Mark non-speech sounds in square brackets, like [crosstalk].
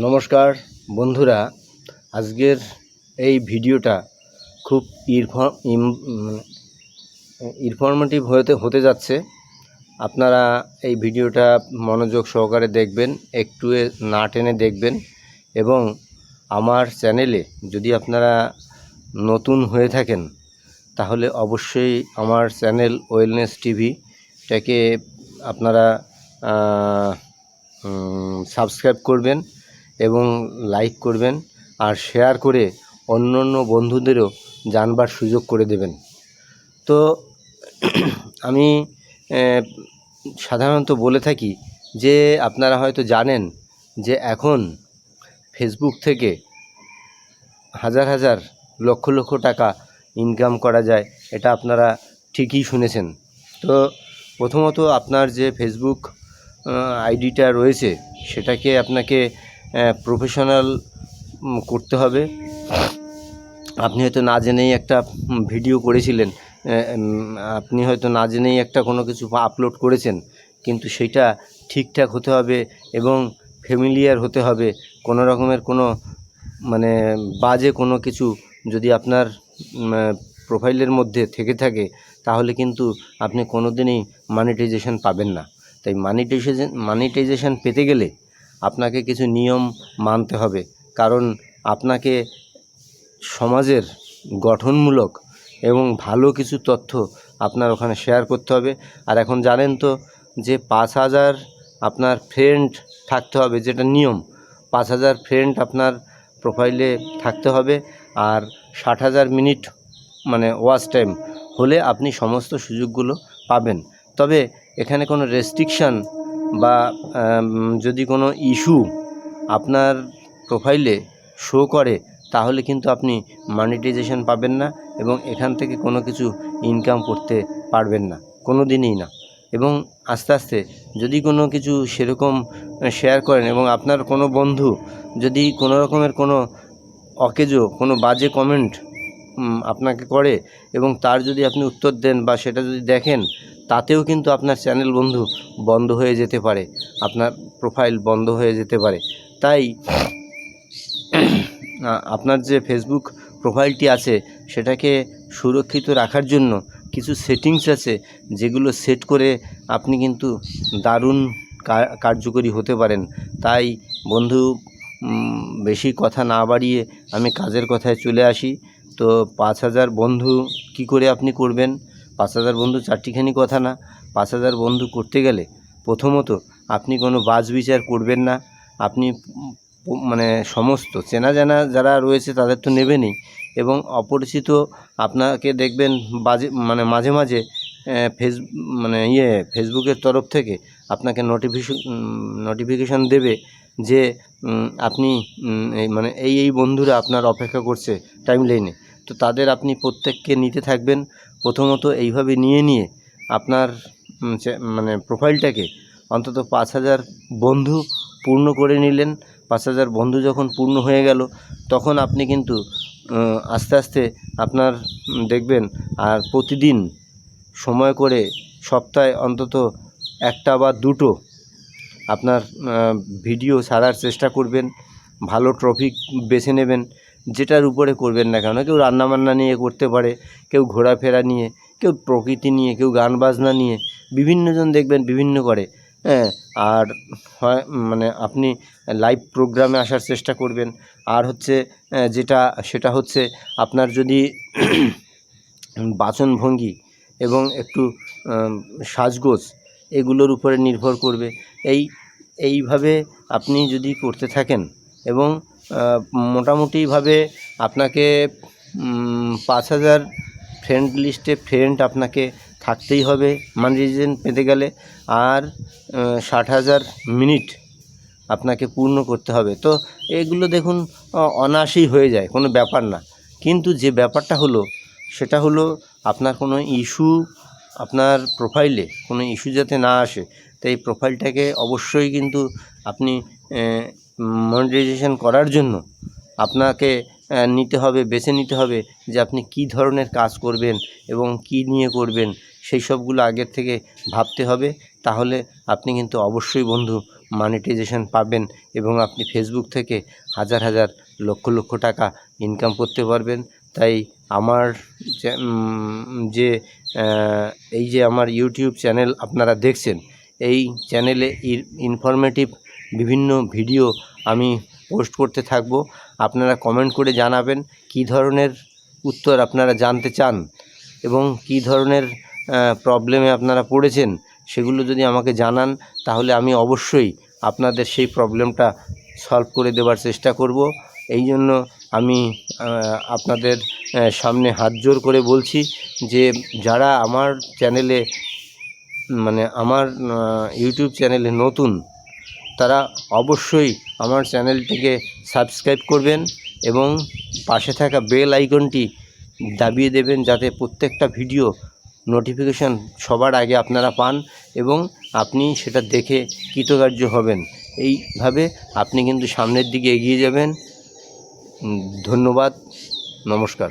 নমস্কার, বন্ধুরা। আজকের এই ভিডিওটা খুব ইনফরমেটিভ হতে হতে যাচ্ছে। আপনারা এই ভিডিওটা মনোযোগ সহকারে দেখবেন, একটু না টেনে দেখবেন এবং আমার চ্যানেলে যদি আপনারা নতুন হয়ে থাকেন, তাহলে অবশ্যই আমার চ্যানেল ওয়েলনেস টিভিটাকে আপনারা সাবস্ক্রাইব করবেন। এবং লাইক করবেন আর শেয়ার করে অন্য অন্য বন্ধুদেরও জানবার সুযোগ করে দেবেন। তো [clears throat] আমি সাধারণত বলে থাকি যে আপনারা হয়তো জানেন যে এখন ফেসবুক থেকে হাজার হাজার লক্ষ লক্ষ টাকা ইনকাম করা যায়, এটা আপনারা ঠিকই শুনেছেন। তো প্রথমত আপনার যে ফেসবুক আইডিটা রয়েছে, সেটাকে আপনাকে প্রফেশনাল করতে হবে। আপনি হয়তো না জেনেই একটা ভিডিও করেছিলেন। আপনি হয়তো না জেনেই একটা কোনো কিছু আপলোড করেছেন। কিন্তু সেটা ঠিকঠাক হতে হবে এবং ফ্যামিলিয়ার হতে হবে। কোনো রকমের কোনো মানে বাজে কোনো কিছু যদি আপনার প্রোফাইলের মধ্যে থেকে থাকে, তাহলে কিন্তু আপনি কোনো দিনই মানিটাইজেশন পাবেন না। তাই মানিটাইজেশন মানিটাইজেশন পেতে গেলে আপনাকে কিছু নিয়ম মানতে হবে। কারণ আপনাকে সমাজের গঠনমূলক এবং ভালো কিছু তথ্য আপনার ওখানে শেয়ার করতে হবে। আর এখন জানেন তো যে পাঁচ হাজার আপনার ফ্রেন্ড থাকতে হবে, যেটা নিয়ম, পাঁচ হাজার ফ্রেন্ড আপনার প্রোফাইলে থাকতে হবে। আর ষাট হাজার মিনিট মানে ওয়াচ টাইম হলে আপনি সমস্ত সুযোগগুলো পাবেন। তবে এখানে কোনো রেস্ট্রিকশান বা যদি কোনো ইস্যু আপনার প্রোফাইলে শো করে, তাহলে কিন্তু আপনি মনিটাইজেশন পাবেন না এবং এখান থেকে কোনো কিছু ইনকাম করতে পারবেন না, কোনো দিনই না। এবং আস্তে আস্তে যদি কোনো কিছু সেরকম শেয়ার করেন এবং আপনার কোনো বন্ধু যদি কোনো রকমের কোনো অকেজো, কোনো বাজে কমেন্ট আপনাকে করে এবং তার যদি আপনি উত্তর দেন বা সেটা যদি দেখেন, তাতেও কিন্তু আপনার চ্যানেল বন্ধু বন্ধ হয়ে যেতে পারে, আপনার প্রোফাইল বন্ধ হয়ে যেতে পারে। তাই আপনার যে ফেসবুক প্রোফাইলটি আছে, সেটাকে সুরক্ষিত রাখার জন্য কিছু সেটিংস আছে, যেগুলো সেট করে আপনি কিন্তু দারুণ কার্যকরী হতে পারেন। তাই বন্ধু বেশি কথা না বাড়িয়ে আমি কাজের কথায় চলে আসি। তো পাঁচ হাজার বন্ধু কি করে আপনি করবেন? পাঁচ হাজার বন্ধু চারটিখানি কথা না। পাঁচ হাজার বন্ধু করতে গেলে প্রথমত আপনি কোনো বাজ বিচার করবেন না। আপনি মানে সমস্ত চেনা জানা যারা রয়েছে তাদের তো নেবেনই এবং অপরিচিত আপনাকে দেখবেন বাজে মানে মাঝে মাঝে ফেস মানে ইয়ে ফেসবুকের তরফ থেকে আপনাকে নোটিফিকেশন নোটিফিকেশান দেবে যে আপনি মানে এই এই বন্ধুরা আপনার অপেক্ষা করছে টাইম লাইনে তো তাদের আপনি প্রত্যেককে নিতে থাকবেন। প্রথমত এইভাবে নিয়ে নিয়ে আপনার মানে প্রোফাইলটাকে অন্তত পাঁচ হাজার বন্ধু পূর্ণ করে নিলেন। পাঁচ হাজার বন্ধু যখন পূর্ণ হয়ে গেল, তখন আপনি কিন্তু আস্তে আস্তে আপনার দেখবেন আর প্রতিদিন সময় করে সপ্তাহে অন্তত একটা বা দুটো আপনার ভিডিও ছাড়ার চেষ্টা করবেন। ভালো ট্রফিক বেছে নেবেন। যেটার উপরে করবেন না কেন? কেউ রান্নাবান্না নিয়ে করতে পারে, কেউ ঘোরাফেরা নিয়ে, কেউ প্রকৃতি নিয়ে, কেউ গান বাজনা নিয়ে বিভিন্নজন দেখবেন বিভিন্ন করে হ্যাঁ? আর হয় মানে আপনি লাইভ প্রোগ্রামে আসার চেষ্টা করবেন। আর হচ্ছে যেটা, সেটা হচ্ছে আপনার যদি [clears throat] বাচনভঙ্গি এবং একটু সাজগোজ এগুলোর উপরে নির্ভর করবে। এই, এইভাবে আপনি যদি করতে থাকেন এবং মোটামুটিভাবে আপনাকে পাঁচ হাজার ফ্রেন্ড লিস্টে ফ্রেন্ড আপনাকে থাকতেই হবে মানিটাইজেশন পেতে গেলে। আর ষাট হাজার মিনিট আপনাকে পূর্ণ করতে হবে। তো এগুলো দেখুন অনায়াসেই হয়ে যায়, কোনো ব্যাপার না। কিন্তু যে ব্যাপারটা হলো, সেটা হলো আপনার কোনো ইস্যু আপনার প্রোফাইলে কোনো ইস্যু যাতে না আসে তাই প্রোফাইলটাকে অবশ্যই কিন্তু আপনি মনিটাইজেশন করার জন্য আপনাকে নিতে হবে, বেছে নিতে হবে যে আপনি কী ধরনের কাজ করবেন এবং কী নিয়ে করবেন, সেই সবগুলো আগের থেকে ভাবতে হবে। তাহলে আপনি কিন্তু অবশ্যই বন্ধু মানিটাইজেশন পাবেন এবং আপনি ফেসবুক থেকে হাজার হাজার লক্ষ লক্ষ টাকা ইনকাম করতে পারবেন। তাই আমার যে- এই যে আমার ইউটিউব চ্যানেল আপনারা দেখছেন, এই চ্যানেলে ইনফরমেটিভ বিভিন্ন ভিডিও আমি পোস্ট করতে থাকব। আপনারা কমেন্ট করে জানাবেন কী ধরনের উত্তর আপনারা জানতে চান এবং কী ধরনের প্রবলেমে আপনারা পড়েছেন সেগুলো যদি আমাকে জানান, তাহলে আমি অবশ্যই আপনাদের সেই প্রবলেমটা সলভ করে দেওয়ার চেষ্টা করব। এই জন্য আমি আপনাদের সামনে হাত জোর করে বলছি যে যারা আমার চ্যানেলে মানে আমার ইউটিউব চ্যানেলে নতুন তারা অবশ্যই আমার চ্যানেলটিকে সাবস্ক্রাইব করবেন এবং পাশে থাকা বেল আইকনটি দাবিয়ে দেবেন যাতে প্রত্যেকটা ভিডিও নোটিফিকেশান সবার আগে আপনারা পান এবং আপনি সেটা দেখে কৃতকার্য হবেন। এইভাবে আপনি কিন্তু সামনের দিকে এগিয়ে যাবেন। ধন্যবাদ। নমস্কার।